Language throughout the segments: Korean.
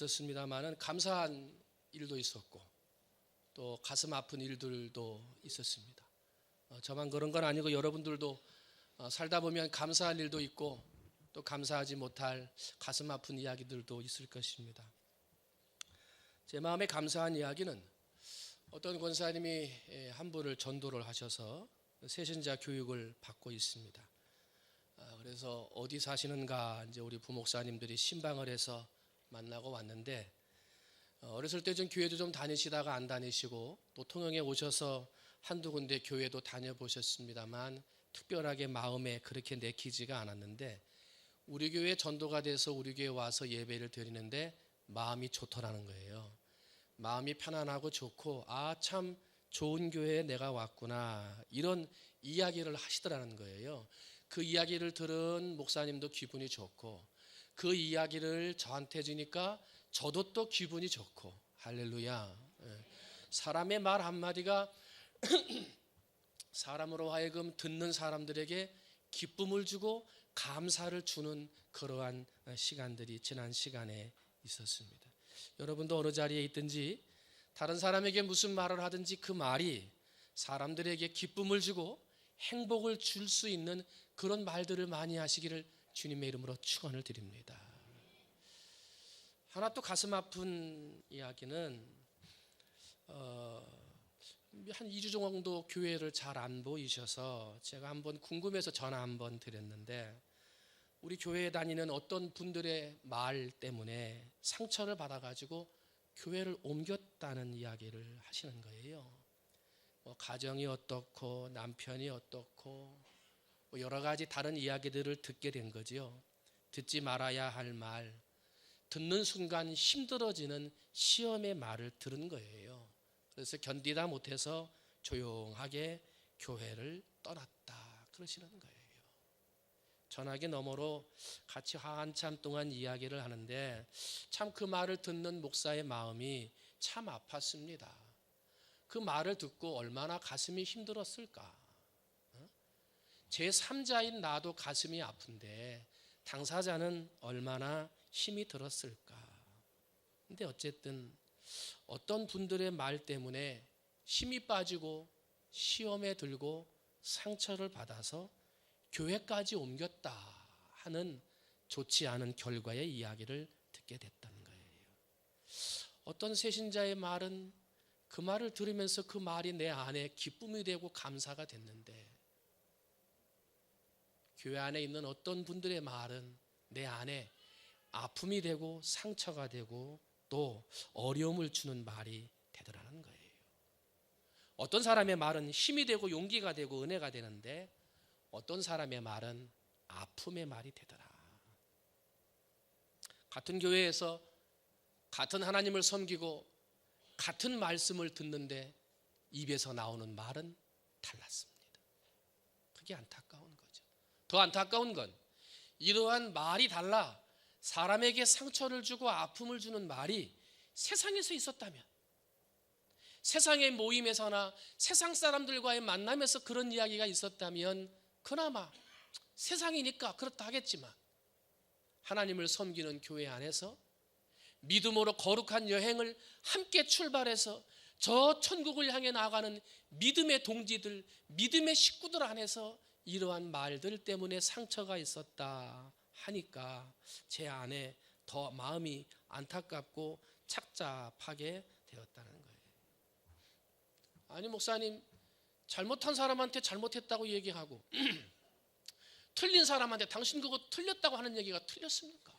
있었습니다만은 감사한 일도 있었고 또 가슴 아픈 일들도 있었습니다. 어, 저만 그런 건 아니고 여러분들도 어, 살다 보면 감사한 일도 있고 또 감사하지 못할 가슴 아픈 이야기들도 있을 것입니다. 제 마음에 감사한 이야기는 어떤 권사님이 예, 한 분을 전도를 하셔서 세신자 교육을 받고 있습니다. 아, 그래서 어디 사시는가 이제 우리 부목사님들이 신방을 해서 만나고 왔는데 어, 어렸을 때 좀 교회도 좀 다니시다가 안 다니시고 또 통영에 오셔서 한두 군데 교회도 다녀보셨습니다만 특별하게 마음에 그렇게 내키지가 않았는데 우리 교회 전도가 돼서 우리 교회 와서 예배를 드리는데 마음이 좋더라는 거예요. 마음이 편안하고 좋고 아 참 좋은 교회에 내가 왔구나 이런 이야기를 하시더라는 거예요. 그 이야기를 들은 목사님도 기분이 좋고 그 이야기를 저한테 주니까 저도 또 기분이 좋고 할렐루야. 예. 사람의 말 한마디가 사람으로 하여금 듣는 사람들에게 기쁨을 주고 감사를 주는 그러한 시간들이 지난 시간에 있었습니다. 여러분도 어느 자리에 있든지 다른 사람에게 무슨 말을 하든지 그 말이 사람들에게 기쁨을 주고 행복을 줄 수 있는 그런 말들을 많이 하시기를 주님의 이름으로 축원을 드립니다. 하나 또 가슴 아픈 이야기는 어, 한 2주 정도 교회를 잘 안 보이셔서 제가 한번 궁금해서 전화 한번 드렸는데 우리 교회에 다니는 어떤 분들의 말 때문에 상처를 받아가지고 교회를 옮겼다는 이야기를 하시는 거예요. 뭐 가정이 어떻고 남편이 어떻고 뭐 여러 가지 다른 이야기들을 듣게 된 거지요. 듣지 말아야 할 말, 듣는 순간 힘들어지는 시험의 말을 들은 거예요. 그래서 견디다 못해서 조용하게 교회를 떠났다. 그러시는 거예요. 전화기 너머로 같이 한참 동안 이야기를 하는데 참 그 말을 듣는 목사의 마음이 참 아팠습니다. 그 말을 듣고 얼마나 가슴이 힘들었을까. 제 3자인 나도 가슴이 아픈데 당사자는 얼마나 힘이 들었을까. 근데 어쨌든 어떤 분들의 말 때문에 힘이 빠지고 시험에 들고 상처를 받아서 교회까지 옮겼다 하는 좋지 않은 결과의 이야기를 듣게 됐다는 거예요. 어떤 세신자의 말은 그 말을 들으면서 그 말이 내 안에 기쁨이 되고 감사가 됐는데 교회 안에 있는 어떤 분들의 말은 내 안에 아픔이 되고 상처가 되고 또 어려움을 주는 말이 되더라는 거예요. 어떤 사람의 말은 힘이 되고 용기가 되고 은혜가 되는데 어떤 사람의 말은 아픔의 말이 되더라. 같은 교회에서 같은 하나님을 섬기고 같은 말씀을 듣는데 입에서 나오는 말은 달랐습니다. 그게 안타까운. 더 안타까운 건 이러한 말이 달라 사람에게 상처를 주고 아픔을 주는 말이 세상에서 있었다면 세상의 모임에서나 세상 사람들과의 만남에서 그런 이야기가 있었다면 그나마 세상이니까 그렇다 하겠지만 하나님을 섬기는 교회 안에서 믿음으로 거룩한 여행을 함께 출발해서 저 천국을 향해 나아가는 믿음의 동지들, 믿음의 식구들 안에서 이러한 말들 때문에 상처가 있었다 하니까 제 안에 더 마음이 안타깝고 착잡하게 되었다는 거예요. 아니 목사님 잘못한 사람한테 잘못했다고 얘기하고 틀린 사람한테 당신 그거 틀렸다고 하는 얘기가 틀렸습니까?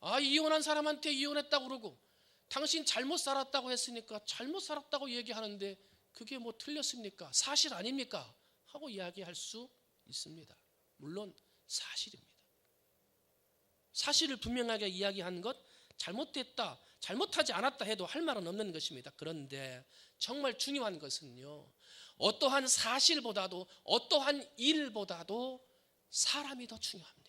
아 이혼한 사람한테 이혼했다고 그러고 당신 잘못 살았다고 했으니까 잘못 살았다고 얘기하는데 그게 뭐 틀렸습니까? 사실 아닙니까? 하고 이야기할 수 있습니다. 물론 사실입니다. 사실을 분명하게 이야기한 것 잘못됐다, 잘못하지 않았다 해도 할 말은 없는 것입니다. 그런데 정말 중요한 것은요. 어떠한 사실보다도 어떠한 일보다도 사람이 더 중요합니다.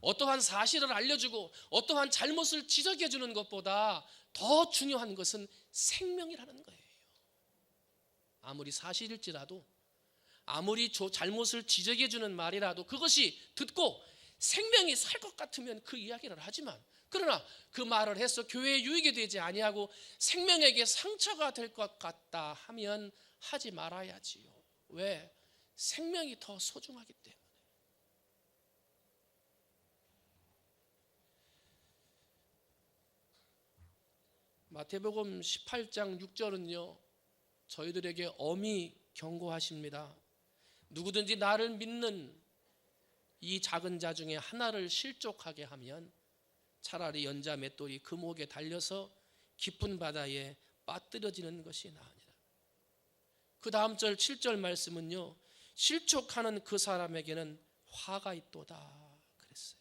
어떠한 사실을 알려주고 어떠한 잘못을 지적해 주는 것보다 더 중요한 것은 생명이라는 거예요. 아무리 사실일지라도 아무리 잘못을 지적해 주는 말이라도 그것이 듣고 생명이 살 것 같으면 그 이야기를 하지만 그러나 그 말을 해서 교회에 유익이 되지 아니하고 생명에게 상처가 될 것 같다 하면 하지 말아야지요. 왜? 생명이 더 소중하기 때문에. 마태복음 18장 6절은요. 저희들에게 엄히 경고하십니다. 누구든지 나를 믿는 이 작은 자 중에 하나를 실족하게 하면 차라리 연자 맷돌이 그 목에 달려서 깊은 바다에 빠뜨려지는 것이 나으니라. 그 다음 절 7절 말씀은요. 실족하는 그 사람에게는 화가 있도다 그랬어요.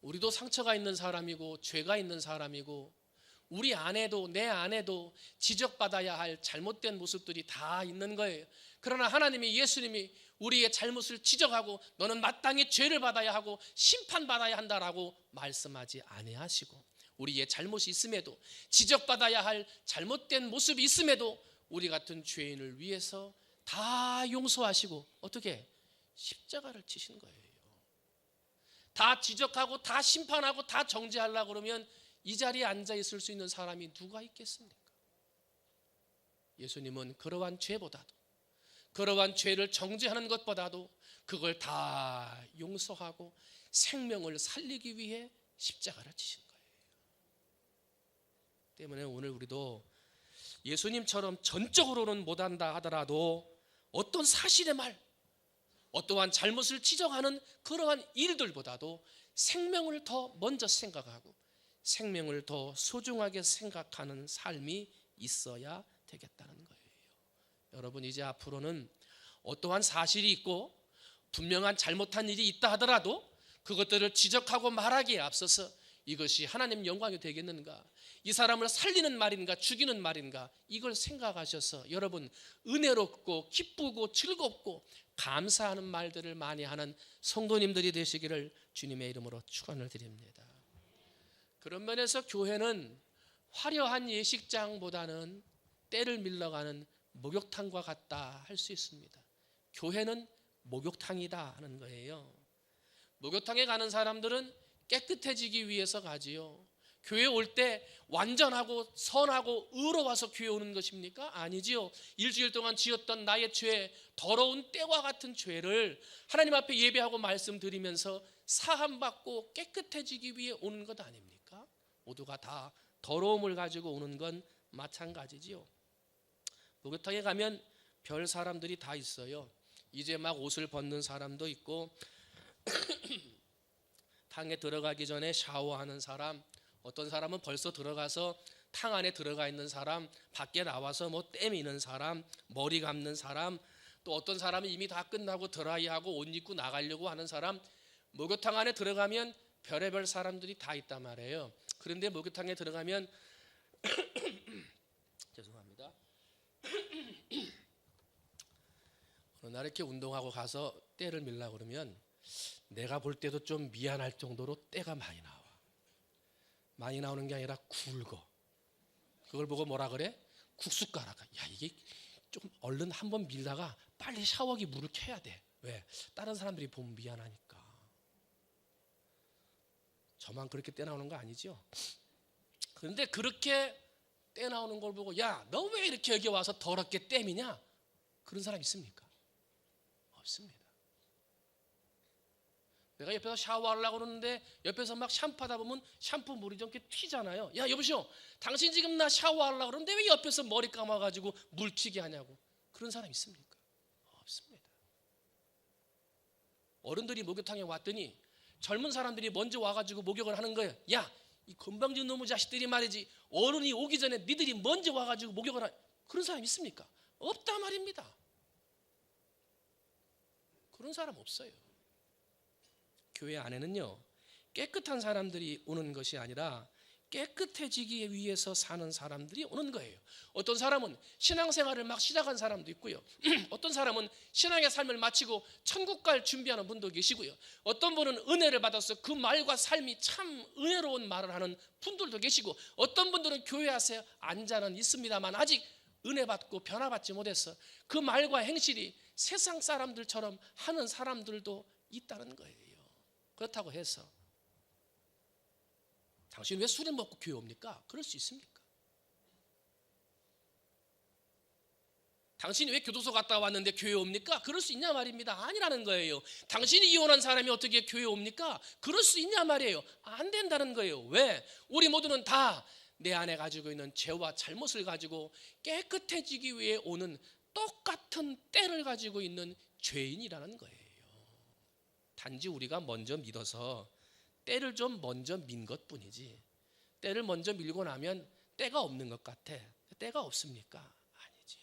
우리도 상처가 있는 사람이고 죄가 있는 사람이고 우리 안에도 내 안에도 지적받아야 할 잘못된 모습들이 다 있는 거예요. 그러나 하나님이 예수님이 우리의 잘못을 지적하고 너는 마땅히 죄를 받아야 하고 심판받아야 한다라고 말씀하지 아니하시고 우리의 잘못이 있음에도 지적받아야 할 잘못된 모습이 있음에도 우리 같은 죄인을 위해서 다 용서하시고 어떻게 십자가를 치신 거예요. 다 지적하고 다 심판하고 다 정죄하려고 그러면 이 자리에 앉아 있을 수 있는 사람이 누가 있겠습니까? 예수님은 그러한 죄보다도 그러한 죄를 정죄하는 것보다도 그걸 다 용서하고 생명을 살리기 위해 십자가를 치신 거예요. 때문에 오늘 우리도 예수님처럼 전적으로는 못한다 하더라도 어떤 사실의 말, 어떠한 잘못을 지적하는 그러한 일들보다도 생명을 더 먼저 생각하고 생명을 더 소중하게 생각하는 삶이 있어야 되겠다는 거예요. 여러분 이제 앞으로는 어떠한 사실이 있고 분명한 잘못한 일이 있다 하더라도 그것들을 지적하고 말하기에 앞서서 이것이 하나님 영광이 되겠는가? 이 사람을 살리는 말인가 죽이는 말인가? 이걸 생각하셔서 여러분 은혜롭고 기쁘고 즐겁고 감사하는 말들을 많이 하는 성도님들이 되시기를 주님의 이름으로 축원을 드립니다. 그런 면에서 교회는 화려한 예식장보다는 때를 밀러가는 목욕탕과 같다 할 수 있습니다. 교회는 목욕탕이다 하는 거예요. 목욕탕에 가는 사람들은 깨끗해지기 위해서 가지요. 교회 올 때 완전하고 선하고 의로워서 교회 오는 것입니까? 아니지요. 일주일 동안 지었던 나의 죄, 더러운 때와 같은 죄를 하나님 앞에 예배하고 말씀드리면서 사함받고 깨끗해지기 위해 오는 것 아닙니까? 모두가 다 더러움을 가지고 오는 건 마찬가지지요. 목욕탕에 가면 별 사람들이 다 있어요. 이제 막 옷을 벗는 사람도 있고 탕에 들어가기 전에 샤워하는 사람, 어떤 사람은 벌써 들어가서 탕 안에 들어가 있는 사람, 밖에 나와서 뭐 떼미는 사람, 머리 감는 사람, 또 어떤 사람은 이미 다 끝나고 드라이하고 옷 입고 나가려고 하는 사람, 목욕탕 안에 들어가면 별의별 사람들이 다 있단 말이에요. 그런데 목욕탕에 들어가면 죄송합니다. 어느 날 이렇게 운동하고 가서 때를 밀라 그러면 내가 볼 때도 좀 미안할 정도로 때가 많이 나와. 많이 나오는 게 아니라 굵어. 그걸 보고 뭐라 그래? 국숫가루가. 야 이게 좀 얼른 한번 밀다가 빨리 샤워기 물을 켜야 돼. 왜? 다른 사람들이 보면 미안하니까. 저만 그렇게 때 나오는 거 아니죠? 그런데 그렇게 때 나오는 걸 보고 야 너 왜 이렇게 여기 와서 더럽게 땜이냐? 그런 사람 있습니까? 없습니다. 내가 옆에서 샤워하려고 그러는데 옆에서 막 샴푸하다 보면 샴푸 물이 좀 이렇게 튀잖아요. 야 여보시오, 당신 지금 나 샤워하려고 그러는데 왜 옆에서 머리 감아가지고 물 튀게 하냐고. 그런 사람 있습니까? 없습니다. 어른들이 목욕탕에 왔더니 젊은 사람들이 먼저 와가지고 목욕을 하는 거예요. 야, 이 건방진 놈의 자식들이 말이지 어른이 오기 전에 니들이 먼저 와가지고 목욕을 하 그런 사람 있습니까? 없다 말입니다. 그런 사람 없어요. 교회 안에는요 깨끗한 사람들이 오는 것이 아니라 깨끗해지기 위해서 사는 사람들이 오는 거예요. 어떤 사람은 신앙생활을 막 시작한 사람도 있고요. 어떤 사람은 신앙의 삶을 마치고 천국 갈 준비하는 분도 계시고요. 어떤 분은 은혜를 받아서 그 말과 삶이 참 은혜로운 말을 하는 분들도 계시고 어떤 분들은 교회 하세요 앉아는 있습니다만 아직 은혜 받고 변화받지 못했어. 그 말과 행실이 세상 사람들처럼 하는 사람들도 있다는 거예요. 그렇다고 해서 당신 왜 술을 먹고 교회 옵니까? 그럴 수 있습니까? 당신이 왜 교도소 갔다 왔는데 교회 옵니까? 그럴 수 있냐 말입니다. 아니라는 거예요. 당신이 이혼한 사람이 어떻게 교회 옵니까? 그럴 수 있냐 말이에요. 안 된다는 거예요. 왜? 우리 모두는 다 내 안에 가지고 있는 죄와 잘못을 가지고 깨끗해지기 위해 오는 똑같은 때를 가지고 있는 죄인이라는 거예요. 단지 우리가 먼저 믿어서 때를 좀 먼저 민 것뿐이지. 때를 먼저 밀고 나면 때가 없는 것 같아. 때가 없습니까? 아니지요.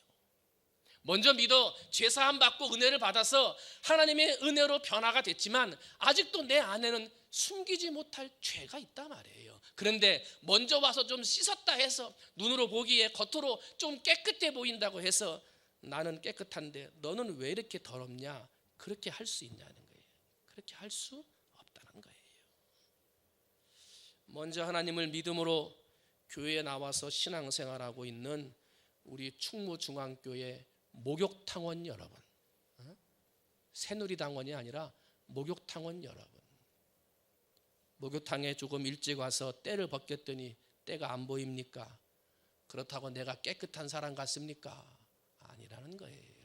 먼저 믿어 죄 사함 받고 은혜를 받아서 하나님의 은혜로 변화가 됐지만 아직도 내 안에는 숨기지 못할 죄가 있단 말이에요. 그런데 먼저 와서 좀 씻었다 해서 눈으로 보기에 겉으로 좀 깨끗해 보인다고 해서 나는 깨끗한데 너는 왜 이렇게 더럽냐? 그렇게 할 수 있냐는 거예요. 그렇게 할 수. 먼저 하나님을 믿음으로 교회에 나와서 신앙생활하고 있는 우리 충무중앙교회 목욕탕원 여러분, 어? 새누리당원이 아니라 목욕탕원 여러분. 목욕탕에 조금 일찍 와서 때를 벗겼더니 때가 안 보입니까? 그렇다고 내가 깨끗한 사람 같습니까? 아니라는 거예요.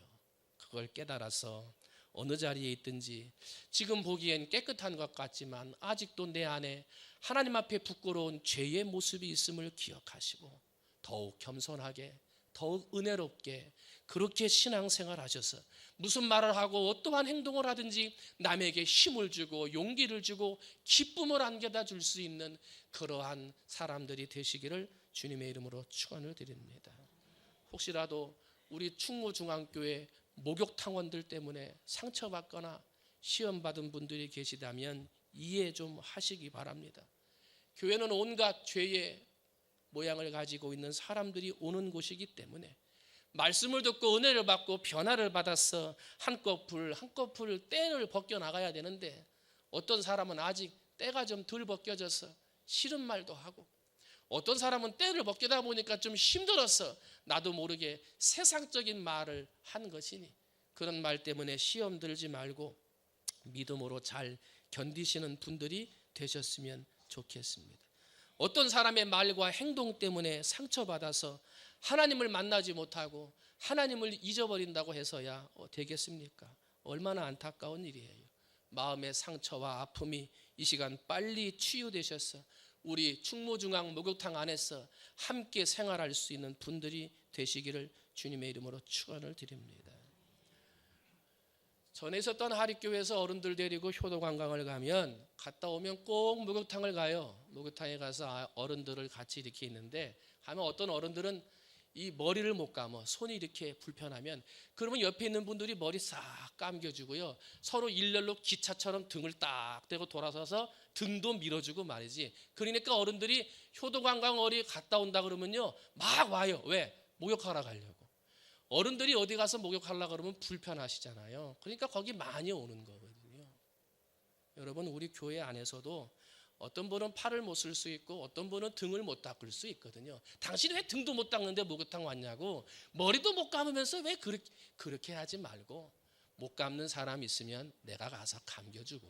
그걸 깨달아서 어느 자리에 있든지 지금 보기엔 깨끗한 것 같지만 아직도 내 안에 하나님 앞에 부끄러운 죄의 모습이 있음을 기억하시고 더욱 겸손하게 더욱 은혜롭게 그렇게 신앙생활 하셔서 무슨 말을 하고 어떠한 행동을 하든지 남에게 힘을 주고 용기를 주고 기쁨을 안겨다 줄 수 있는 그러한 사람들이 되시기를 주님의 이름으로 축원을 드립니다. 혹시라도 우리 충무중앙교회 목욕탕원들 때문에 상처받거나 시험 받은 분들이 계시다면 이해 좀 하시기 바랍니다. 교회는 온갖 죄의 모양을 가지고 있는 사람들이 오는 곳이기 때문에 말씀을 듣고 은혜를 받고 변화를 받아서 한꺼풀 한꺼풀 때를 벗겨 나가야 되는데 어떤 사람은 아직 때가 좀 덜 벗겨져서 싫은 말도 하고 어떤 사람은 때를 벗겨다 보니까 좀 힘들어서 나도 모르게 세상적인 말을 한 것이니 그런 말 때문에 시험 들지 말고 믿음으로 잘 견디시는 분들이 되셨으면 좋겠습니다. 어떤 사람의 말과 행동 때문에 상처받아서 하나님을 만나지 못하고 하나님을 잊어버린다고 해서야 어, 되겠습니까? 얼마나 안타까운 일이에요. 마음의 상처와 아픔이 이 시간 빨리 치유되셔서 우리 충무중앙 목욕탕 안에서 함께 생활할 수 있는 분들이 되시기를 주님의 이름으로 축원을 드립니다. 전에 있었던 하립교회에서 어른들 데리고 효도 관광을 가면 갔다 오면 꼭 목욕탕을 가요. 목욕탕에 가서 아, 어른들을 같이 이렇게 있는데 하면 어떤 어른들은 이 머리를 못 감어. 손이 이렇게 불편하면 그러면 옆에 있는 분들이 머리 싹 감겨주고요. 서로 일렬로 기차처럼 등을 딱 대고 돌아서서 등도 밀어주고 말이지. 그러니까 어른들이 효도 관광 어리 갔다 온다 그러면요. 막 와요. 왜? 목욕하러 가려고 어른들이 어디 가서 목욕하려 그러면 불편하시잖아요 그러니까 거기 많이 오는 거거든요 여러분 우리 교회 안에서도 어떤 분은 팔을 못 쓸 수 있고 어떤 분은 등을 못 닦을 수 있거든요. 당신이 왜 등도 못 닦는데 목욕탕 왔냐고 머리도 못 감으면서 왜 그렇게, 그렇게 하지 말고 못 감는 사람 있으면 내가 가서 감겨주고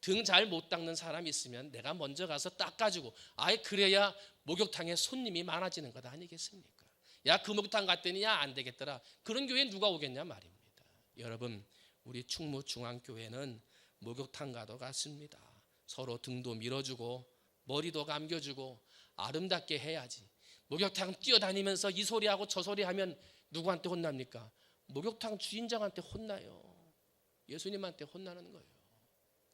등 잘 못 닦는 사람 있으면 내가 먼저 가서 닦아주고 아예 그래야 목욕탕에 손님이 많아지는 것 아니겠습니까? 야그 목욕탕 갔더니 야 안 되겠더라 그런 교회 누가 오겠냐 말입니다. 여러분 우리 충무 중앙교회는 목욕탕과도 같습니다. 서로 등도 밀어주고 머리도 감겨주고 아름답게 해야지. 목욕탕 뛰어다니면서 이 소리하고 저 소리하면 누구한테 혼납니까? 목욕탕 주인장한테 혼나요. 예수님한테 혼나는 거예요.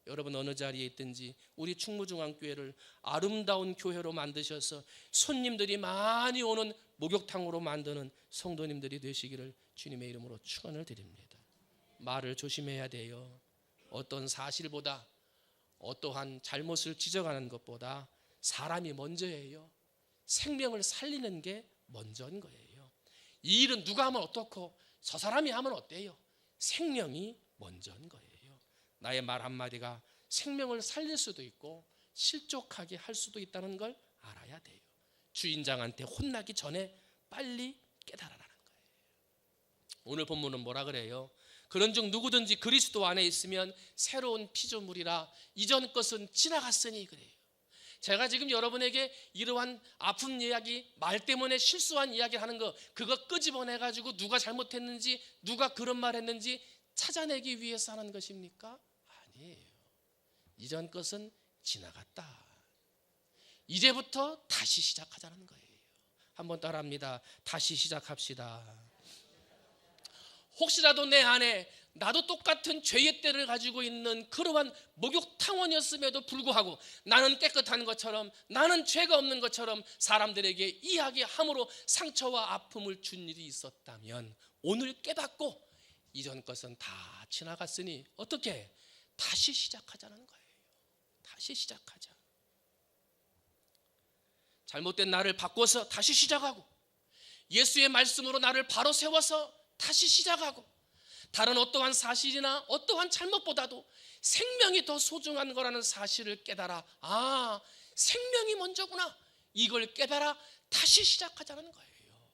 여러분 어느 자리에 있든지 우리 충무중앙교회를 아름다운 교회로 만드셔서 손님들이 많이 오는 목욕탕으로 만드는 성도님들이 되시기를 주님의 이름으로 축원을 드립니다. 말을 조심해야 돼요. 어떤 사실보다 어떠한 잘못을 지적하는 것보다 사람이 먼저예요. 생명을 살리는 게 먼저인 거예요. 이 일은 누가 하면 어떻고 저 사람이 하면 어때요? 생명이 먼저인 거예요. 나의 말 한마디가 생명을 살릴 수도 있고 실족하게 할 수도 있다는 걸 알아야 돼요. 주인장한테 혼나기 전에 빨리 깨달아라는 거예요. 오늘 본문은 뭐라 그래요? 그런즉 누구든지 그리스도 안에 있으면 새로운 피조물이라 이전 것은 지나갔으니 그래요. 제가 지금 여러분에게 이러한 아픈 이야기, 말 때문에 실수한 이야기를 하는 거 그거 끄집어내 가지고 누가 잘못했는지 누가 그런 말 했는지 찾아내기 위해서 하는 것입니까? 아니에요. 이전 것은 지나갔다. 이제부터 다시 시작하자는 거예요. 한번 따라합니다. 다시 시작합시다. 혹시라도 내 안에 나도 똑같은 죄의 때를 가지고 있는 그러한 목욕탕원이었음에도 불구하고 나는 깨끗한 것처럼 나는 죄가 없는 것처럼 사람들에게 이야기함으로 상처와 아픔을 준 일이 있었다면 오늘 깨닫고 이전 것은 다 지나갔으니 어떻게 다시 시작하자는 거예요. 다시 시작하자. 잘못된 나를 바꿔서 다시 시작하고 예수의 말씀으로 나를 바로 세워서 다시 시작하고 다른 어떠한 사실이나 어떠한 잘못보다도 생명이 더 소중한 거라는 사실을 깨달아 아 생명이 먼저구나 이걸 깨달아 다시 시작하자는 거예요.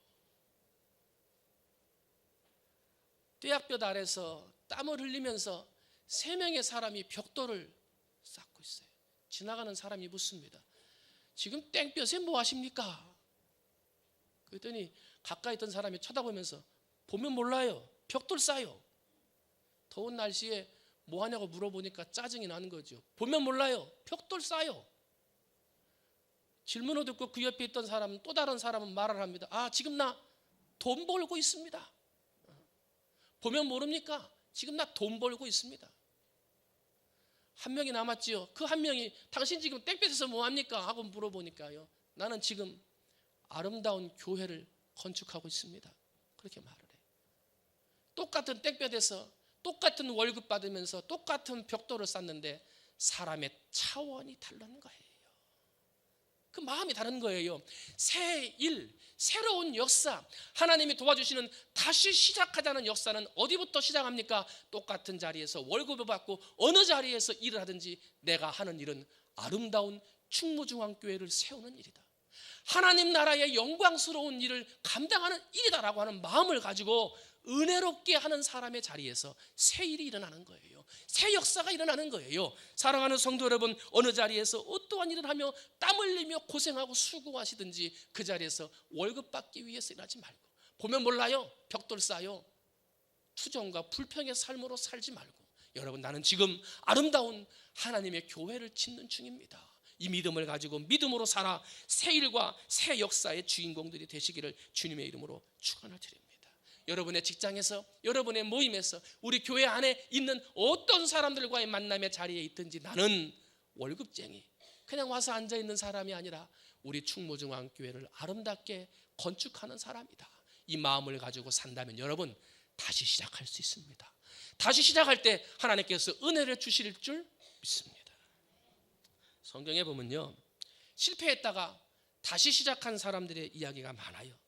떼약볕 아래서 땀을 흘리면서 세 명의 사람이 벽돌을 쌓고 있어요. 지나가는 사람이 묻습니다. 지금 땡볕에 뭐 하십니까? 그랬더니 가까이 있던 사람이 쳐다보면서 보면 몰라요. 벽돌 싸요. 더운 날씨에 뭐 하냐고 물어보니까 짜증이 나는 거죠. 보면 몰라요. 벽돌 싸요. 질문을 듣고 그 옆에 있던 사람은 또 다른 사람은 말을 합니다. 아, 지금 나 돈 벌고 있습니다. 보면 모릅니까? 지금 나 돈 벌고 있습니다. 한 명이 남았지요. 그 한 명이 당신 지금 땡볕에서 뭐 합니까? 하고 물어보니까요. 나는 지금 아름다운 교회를 건축하고 있습니다. 그렇게 말을 해요. 똑같은 땡볕에서 똑같은 월급 받으면서 똑같은 벽돌을 쌓는데 사람의 차원이 다른 거예요. 그 마음이 다른 거예요. 새 일, 새로운 역사, 하나님이 도와주시는 다시 시작하자는 역사는 어디부터 시작합니까? 똑같은 자리에서 월급을 받고 어느 자리에서 일을 하든지 내가 하는 일은 아름다운 충무중앙교회를 세우는 일이다. 하나님 나라의 영광스러운 일을 감당하는 일이다라고 하는 마음을 가지고 은혜롭게 하는 사람의 자리에서 새 일이 일어나는 거예요. 새 역사가 일어나는 거예요. 사랑하는 성도 여러분, 어느 자리에서 어떠한 일을 하며 땀 흘리며 고생하고 수고하시든지 그 자리에서 월급 받기 위해서 일하지 말고 보면 몰라요. 벽돌 쌓요. 투정과 불평의 삶으로 살지 말고 여러분 나는 지금 아름다운 하나님의 교회를 짓는 중입니다. 이 믿음을 가지고 믿음으로 살아 새 일과 새 역사의 주인공들이 되시기를 주님의 이름으로 축원을 드립니다. 여러분의 직장에서 여러분의 모임에서 우리 교회 안에 있는 어떤 사람들과의 만남의 자리에 있든지 나는 월급쟁이 그냥 와서 앉아 있는 사람이 아니라 우리 충무중앙교회를 아름답게 건축하는 사람이다. 이 마음을 가지고 산다면 여러분 다시 시작할 수 있습니다. 다시 시작할 때 하나님께서 은혜를 주실 줄 믿습니다. 성경에 보면요. 실패했다가 다시 시작한 사람들의 이야기가 많아요.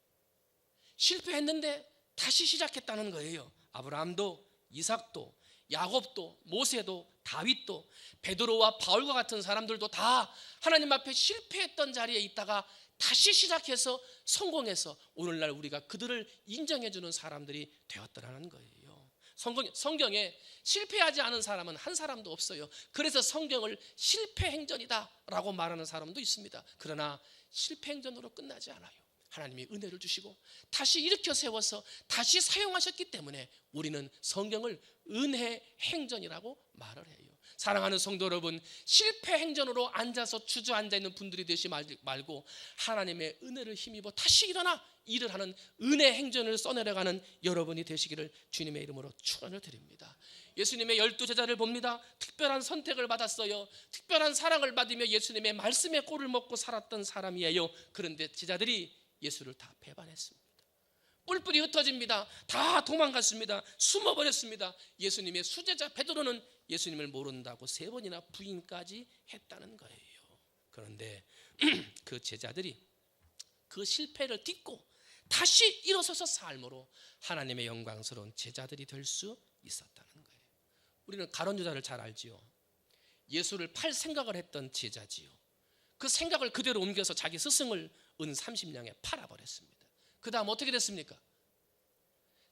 실패했는데 다시 시작했다는 거예요. 아브라함도 이삭도 야곱도 모세도 다윗도 베드로와 바울과 같은 사람들도 다 하나님 앞에 실패했던 자리에 있다가 다시 시작해서 성공해서 오늘날 우리가 그들을 인정해 주는 사람들이 되었더라는 거예요. 성경, 성경에 실패하지 않은 사람은 한 사람도 없어요. 그래서 성경을 실패 행전이다라고 말하는 사람도 있습니다. 그러나 실패 행전으로 끝나지 않아요. 하나님이 은혜를 주시고 다시 일으켜 세워서 다시 사용하셨기 때문에 우리는 성경을 은혜 행전이라고 말을 해요. 사랑하는 성도 여러분, 실패 행전으로 앉아서 주저앉아 있는 분들이 되시 말고 하나님의 은혜를 힘입어 다시 일어나 일을 하는 은혜 행전을 써내려가는 여러분이 되시기를 주님의 이름으로 축원을 드립니다. 예수님의 열두 제자를 봅니다. 특별한 선택을 받았어요. 특별한 사랑을 받으며 예수님의 말씀의 꼴을 먹고 살았던 사람이에요. 그런데 제자들이 예수를 다 배반했습니다. 뿔뿔이 흩어집니다. 다 도망갔습니다. 숨어버렸습니다. 예수님의 수제자 베드로는 예수님을 모른다고 세 번이나 부인까지 했다는 거예요. 그런데 그 제자들이 그 실패를 딛고 다시 일어서서 삶으로 하나님의 영광스러운 제자들이 될 수 있었다는 거예요. 우리는 가론 유다를 잘 알지요. 예수를 팔 생각을 했던 제자지요. 그 생각을 그대로 옮겨서 자기 스승을 은 30냥에 팔아버렸습니다. 그 다음 어떻게 됐습니까?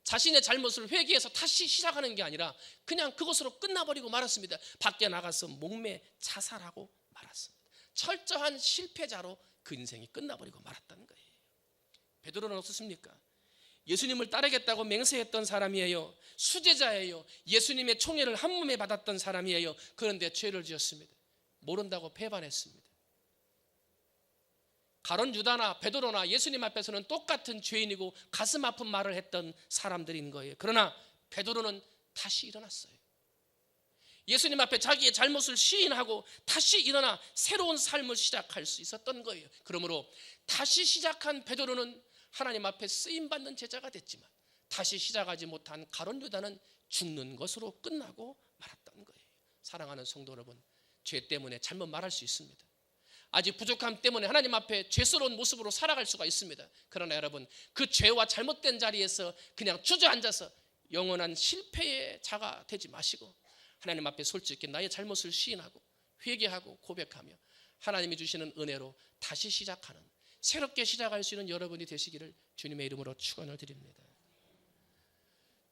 자신의 잘못을 회개해서 다시 시작하는 게 아니라 그냥 그것으로 끝나버리고 말았습니다. 밖에 나가서 목매 자살하고 말았습니다. 철저한 실패자로 그 인생이 끝나버리고 말았다는 거예요. 베드로는 어떻습니까? 예수님을 따르겠다고 맹세했던 사람이에요. 수제자예요. 예수님의 총애를 한 몸에 받았던 사람이에요. 그런데 죄를 지었습니다. 모른다고 배반했습니다. 가론 유다나 베드로나 예수님 앞에서는 똑같은 죄인이고 가슴 아픈 말을 했던 사람들인 거예요. 그러나 베드로는 다시 일어났어요. 예수님 앞에 자기의 잘못을 시인하고 다시 일어나 새로운 삶을 시작할 수 있었던 거예요. 그러므로 다시 시작한 베드로는 하나님 앞에 쓰임 받는 제자가 됐지만 다시 시작하지 못한 가론 유다는 죽는 것으로 끝나고 말았던 거예요. 사랑하는 성도 여러분, 죄 때문에 잘못 말할 수 있습니다. 아직 부족함 때문에 하나님 앞에 죄스러운 모습으로 살아갈 수가 있습니다. 그러나 여러분, 그 죄와 잘못된 자리에서 그냥 주저앉아서 영원한 실패의 자가 되지 마시고 하나님 앞에 솔직히 나의 잘못을 시인하고 회개하고 고백하며 하나님이 주시는 은혜로 다시 시작하는 새롭게 시작할 수 있는 여러분이 되시기를 주님의 이름으로 축원을 드립니다.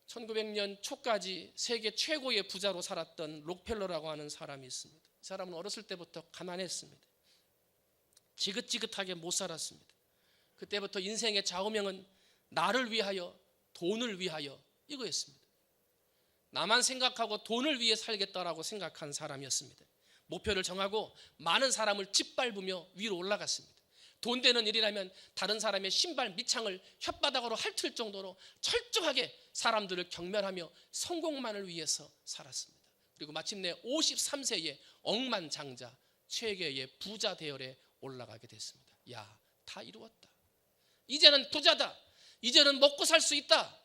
1900년 초까지 세계 최고의 부자로 살았던 록펠러라고 하는 사람이 있습니다. 이 사람은 어렸을 때부터 가난했습니다. 지긋지긋하게 못 살았습니다. 그때부터 인생의 좌우명은 나를 위하여 돈을 위하여 이거였습니다. 나만 생각하고 돈을 위해 살겠다라고 생각한 사람이었습니다. 목표를 정하고 많은 사람을 짓밟으며 위로 올라갔습니다. 돈 되는 일이라면 다른 사람의 신발 밑창을 혓바닥으로 핥을 정도로 철저하게 사람들을 경멸하며 성공만을 위해서 살았습니다. 그리고 마침내 53세에 억만장자 최계의 부자 대열에 올라가게 됐습니다. 야, 다 이루었다. 이제는 부자다. 이제는 먹고 살 수 있다.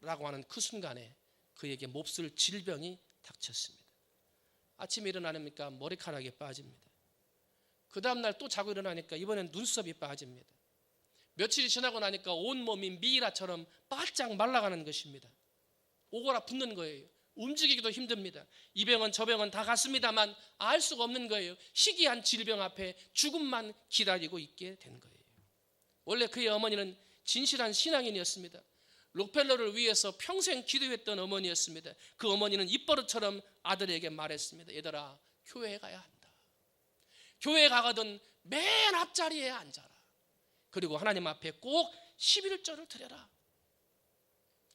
라고 하는 그 순간에 그에게 몹쓸 질병이 닥쳤습니다. 아침에 일어나니까 머리카락이 빠집니다. 그 다음날 또 자고 일어나니까 이번엔 눈썹이 빠집니다. 며칠이 지나고 나니까 온몸이 미이라처럼 바짝 말라가는 것입니다. 오거라 붙는 거예요. 움직이기도 힘듭니다. 이 병은 저 병은 다 갔습니다만 알 수가 없는 거예요. 희귀한 질병 앞에 죽음만 기다리고 있게 된 거예요. 원래 그의 어머니는 진실한 신앙인이었습니다. 록펠러를 위해서 평생 기도했던 어머니였습니다. 그 어머니는 입버릇처럼 아들에게 말했습니다. 얘들아, 교회에 가야 한다. 교회에 가거든 맨 앞자리에 앉아라. 그리고 하나님 앞에 꼭 11절을 드려라.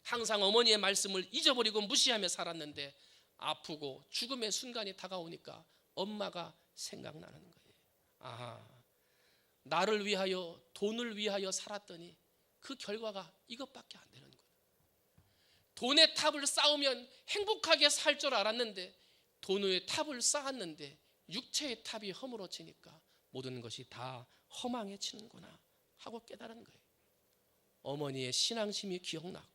항상 어머니의 말씀을 잊어버리고 무시하며 살았는데 아프고 죽음의 순간이 다가오니까 엄마가 생각나는 거예요. 아, 나를 위하여 돈을 위하여 살았더니 그 결과가 이것밖에 안 되는 거예요. 돈의 탑을 쌓으면 행복하게 살 줄 알았는데 돈의 탑을 쌓았는데 육체의 탑이 허물어지니까 모든 것이 다 허망해지는구나 하고 깨달은 거예요. 어머니의 신앙심이 기억났고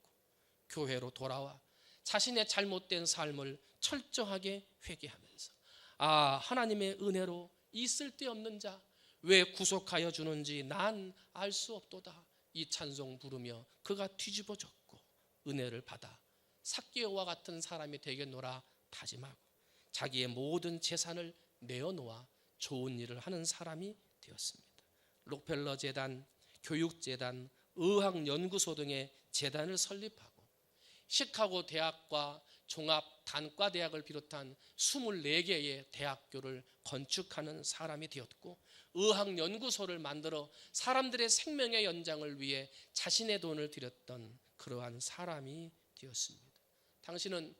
교회로 돌아와 자신의 잘못된 삶을 철저하게 회개하면서 아 하나님의 은혜로 이 쓸데없는 자 왜 구속하여 주는지 난 알 수 없도다 이 찬송 부르며 그가 뒤집어졌고 은혜를 받아 삭개와 같은 사람이 되겠노라 다짐하고 자기의 모든 재산을 내어놓아 좋은 일을 하는 사람이 되었습니다. 록펠러 재단, 교육 재단, 의학 연구소 등의 재단을 설립하고 시카고 대학과 종합 단과 대학을 비롯한 24개의 대학교를 건축하는 사람이 되었고 의학 연구소를 만들어 사람들의 생명의 연장을 위해 자신의 돈을 들였던 그러한 사람이 되었습니다. 당신은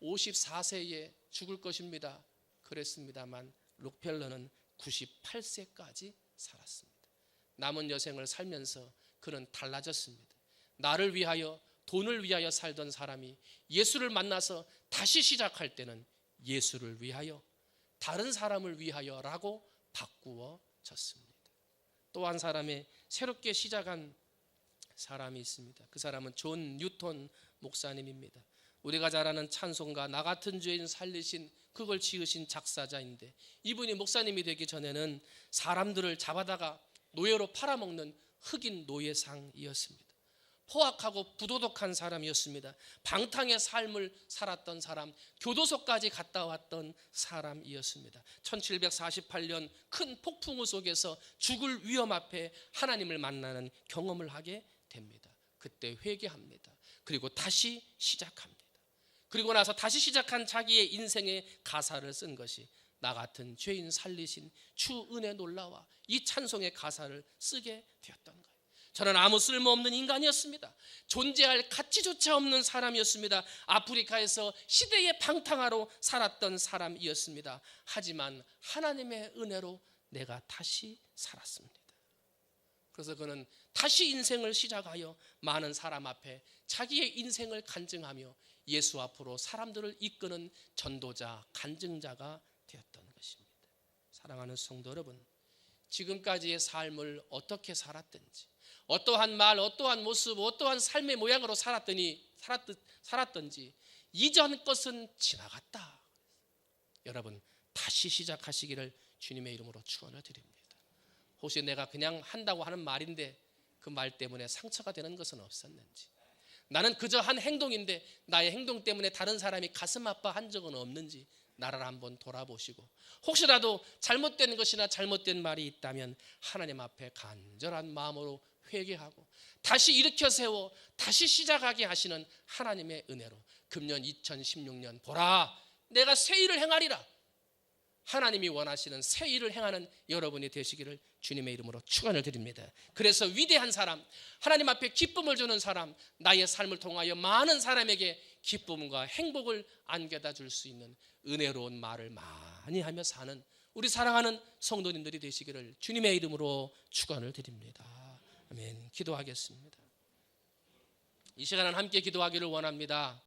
54세에 죽을 것입니다. 그랬습니다만 록펠러는 98세까지 살았습니다. 남은 여생을 살면서 그는 달라졌습니다. 나를 위하여 돈을 위하여 살던 사람이 예수를 만나서 다시 시작할 때는 예수를 위하여 다른 사람을 위하여라고 바꾸어졌습니다. 또 한 사람의 새롭게 시작한 사람이 있습니다. 그 사람은 존 뉴턴 목사님입니다. 우리가 잘 아는 찬송가 나 같은 죄인 살리신 그걸 지으신 작사자인데 이분이 목사님이 되기 전에는 사람들을 잡아다가 노예로 팔아먹는 흑인 노예상이었습니다. 포악하고 부도덕한 사람이었습니다. 방탕의 삶을 살았던 사람, 교도소까지 갔다 왔던 사람이었습니다. 1748년 큰 폭풍우 속에서 죽을 위험 앞에 하나님을 만나는 경험을 하게 됩니다. 그때 회개합니다. 그리고 다시 시작합니다. 그리고 나서 다시 시작한 자기의 인생의 가사를 쓴 것이 나 같은 죄인 살리신 주 은혜 놀라와 이 찬송의 가사를 쓰게 되었던 거예요. 저는 아무 쓸모없는 인간이었습니다. 존재할 가치조차 없는 사람이었습니다. 아프리카에서 시대의 방탕하로 살았던 사람이었습니다. 하지만 하나님의 은혜로 내가 다시 살았습니다. 그래서 그는 다시 인생을 시작하여 많은 사람 앞에 자기의 인생을 간증하며 예수 앞으로 사람들을 이끄는 전도자, 간증자가 되었던 것입니다. 사랑하는 성도 여러분, 지금까지의 삶을 어떻게 살았든지, 어떠한 말, 어떠한 모습, 어떠한 삶의 모양으로 살았더니 살았, 살았던지 이전 것은 지나갔다. 여러분 다시 시작하시기를 주님의 이름으로 축원을 드립니다. 혹시 내가 그냥 한다고 하는 말인데 그 말 때문에 상처가 되는 것은 없었는지 나는 그저 한 행동인데 나의 행동 때문에 다른 사람이 가슴 아파한 적은 없는지 나를 한번 돌아보시고 혹시라도 잘못된 것이나 잘못된 말이 있다면 하나님 앞에 간절한 마음으로 회개하고 다시 일으켜 세워 다시 시작하게 하시는 하나님의 은혜로 금년 2016년 보라 내가 새 일을 행하리라 하나님이 원하시는 새 일을 행하는 여러분이 되시기를 주님의 이름으로 축원을 드립니다. 그래서 위대한 사람, 하나님 앞에 기쁨을 주는 사람, 나의 삶을 통하여 많은 사람에게 기쁨과 행복을 안겨다 줄 수 있는 은혜로운 말을 많이 하며 사는 우리 사랑하는 성도님들이 되시기를 주님의 이름으로 축원을 드립니다. 아멘. 기도하겠습니다. 이 시간은 함께 기도하기를 원합니다.